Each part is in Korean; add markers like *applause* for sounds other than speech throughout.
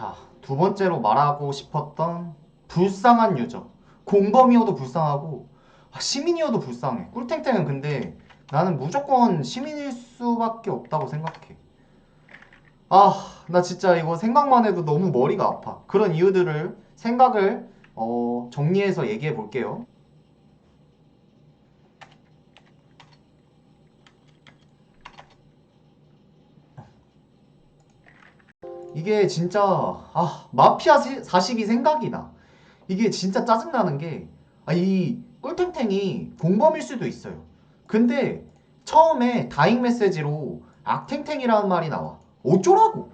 자, 두 번째로 말하고 싶었던 불쌍한 유저. 공범이어도 불쌍하고 아, 시민이어도 불쌍해. 꿀탱탱은 근데 나는 무조건 시민일 수밖에 없다고 생각해. 아, 나 진짜 이거 생각만 해도 너무 머리가 아파. 그런 이유들을 생각을 어, 정리해서 얘기해 볼게요. 이게 진짜 아 마피아 40이 생각이 나 이게 진짜 짜증나는 게아이 꿀탱탱이 공범일 수도 있어요. 근데 처음에 다잉 메시지로 악탱탱이라는 말이 나와. 어쩌라고?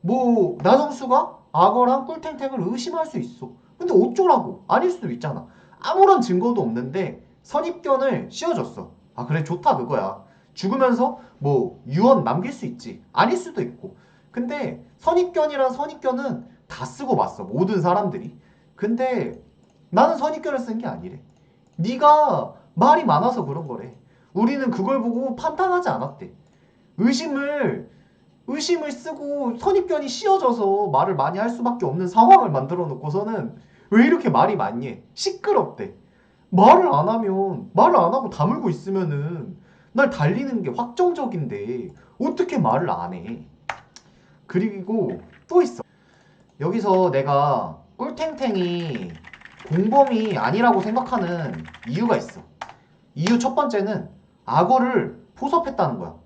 뭐 나정수가 악어랑 꿀탱탱을 의심할 수 있어. 근데 어쩌라고? 아닐 수도 있잖아. 아무런 증거도 없는데 선입견을 씌워줬어. 아 그래 좋다 그거야. 죽으면서 뭐 유언 남길 수 있지. 아닐 수도 있고. 근데 선입견이란 선입견은 다 쓰고 봤어 모든 사람들이. 근데 나는 선입견을 쓴 게 아니래. 네가 말이 많아서 그런 거래. 우리는 그걸 보고 판단하지 않았대. 의심을 의심을 쓰고 선입견이 씌워져서 말을 많이 할 수밖에 없는 상황을 만들어 놓고서는 왜 이렇게 말이 많니? 해? 시끄럽대. 말을 안 하면 말을 안 하고 다물고 있으면은 날 달리는 게 확정적인데 어떻게 말을 안 해? 그리고 또 있어. 여기서 내가 꿀탱탱이 공범이 아니라고 생각하는 이유가 있어. 이유 첫 번째는 악어를 포섭했다는 거야.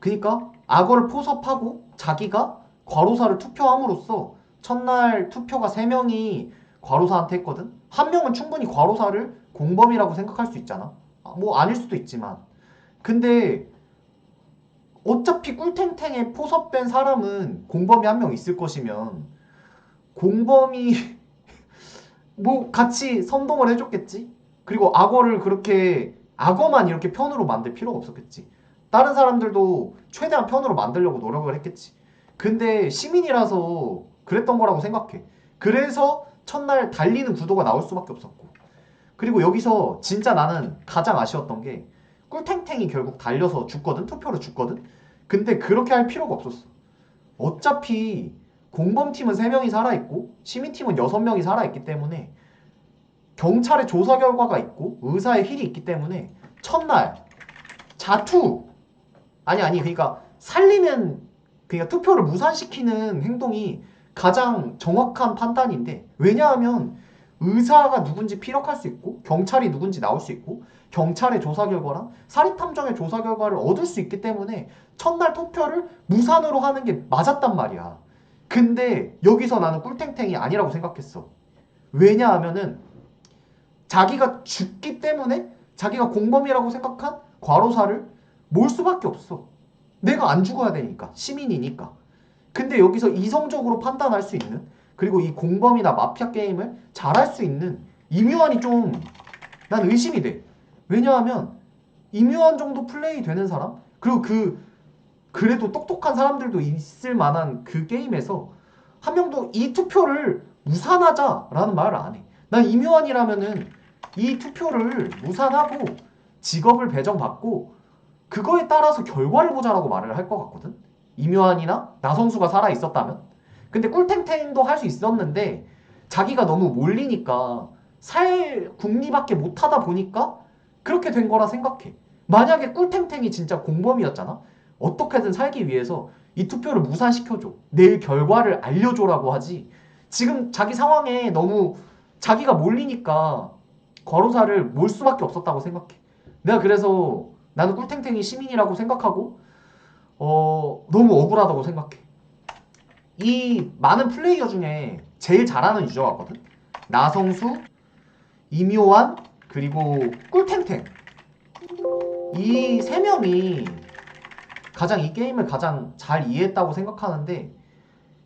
그니까 악어를 포섭하고 자기가 과로사를 투표함으로써 첫날 투표가 3명이 과로사한테 했거든? 한 명은 충분히 과로사를 공범이라고 생각할 수 있잖아. 아, 뭐 아닐 수도 있지만. 근데 어차피 꿀탱탱에 포섭된 사람은 공범이 한 명 있을 것이면 공범이 *laughs* 뭐 같이 선동을 해줬겠지? 그리고 악어를 그렇게 악어만 이렇게 편으로 만들 필요가 없었겠지. 다른 사람들도 최대한 편으로 만들려고 노력을 했겠지. 근데 시민이라서 그랬던 거라고 생각해. 그래서 첫날 달리는 구도가 나올 수밖에 없었고. 그리고 여기서 진짜 나는 가장 아쉬웠던 게 꿀탱탱이 결국 달려서 죽거든? 투표로 죽거든? 근데 그렇게 할 필요가 없었어. 어차피 공범팀은 3명이 살아있고 시민팀은 6명이 살아있기 때문에 경찰의 조사 결과가 있고 의사의 힐이 있기 때문에 첫날 자투! 아니 아니 그러니까 살리는 그러니까 투표를 무산시키는 행동이 가장 정확한 판단인데 왜냐하면 의사가 누군지 피력할 수 있고 경찰이 누군지 나올 수 있고 경찰의 조사 결과랑 사립탐정의 조사 결과를 얻을 수 있기 때문에 첫날 투표를 무산으로 하는 게 맞았단 말이야. 근데 여기서 나는 꿀탱탱이 아니라고 생각했어. 왜냐하면은 자기가 죽기 때문에 자기가 공범이라고 생각한 과로사를 몰 수밖에 없어. 내가 안 죽어야 되니까 시민이니까. 근데 여기서 이성적으로 판단할 수 있는 그리고 이 공범이나 마피아 게임을 잘할 수 있는 이묘한이 좀 난 의심이 돼. 왜냐하면 이묘한 정도 플레이 되는 사람 그리고 그 그래도 똑똑한 사람들도 있을 만한 그 게임에서 한 명도 이 투표를 무산하자라는 말을 안 해. 난 이묘한이라면은 이 투표를 무산하고 직업을 배정받고 그거에 따라서 결과를 보자라고 말을 할 것 같거든. 이묘한이나 나성수가 살아 있었다면. 근데 꿀탱탱도 할 수 있었는데 자기가 너무 몰리니까 살 궁리밖에 못하다 보니까 그렇게 된 거라 생각해. 만약에 꿀탱탱이 진짜 공범이었잖아. 어떻게든 살기 위해서 이 투표를 무산시켜줘. 내일 결과를 알려줘라고 하지. 지금 자기 상황에 너무 자기가 몰리니까 과로사를 몰 수밖에 없었다고 생각해. 내가 그래서 나는 꿀탱탱이 시민이라고 생각하고 어 너무 억울하다고 생각해. 이 많은 플레이어 중에 제일 잘하는 유저 같거든. 나성수, 이묘한 그리고 꿀탱탱. 이 세 명이 가장 이 게임을 가장 잘 이해했다고 생각하는데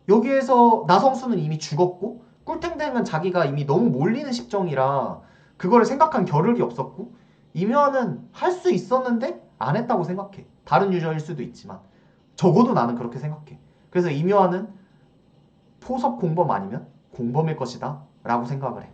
여기에서 나성수는 이미 죽었고 꿀탱탱은 자기가 이미 너무 몰리는 십정이라 그거를 생각한 겨를이 없었고 이묘한은 할 수 있었는데 안 했다고 생각해. 다른 유저일 수도 있지만. 적어도 나는 그렇게 생각해. 그래서 이묘한은 포섭 공범 아니면 공범일 것이다 라고 생각을 해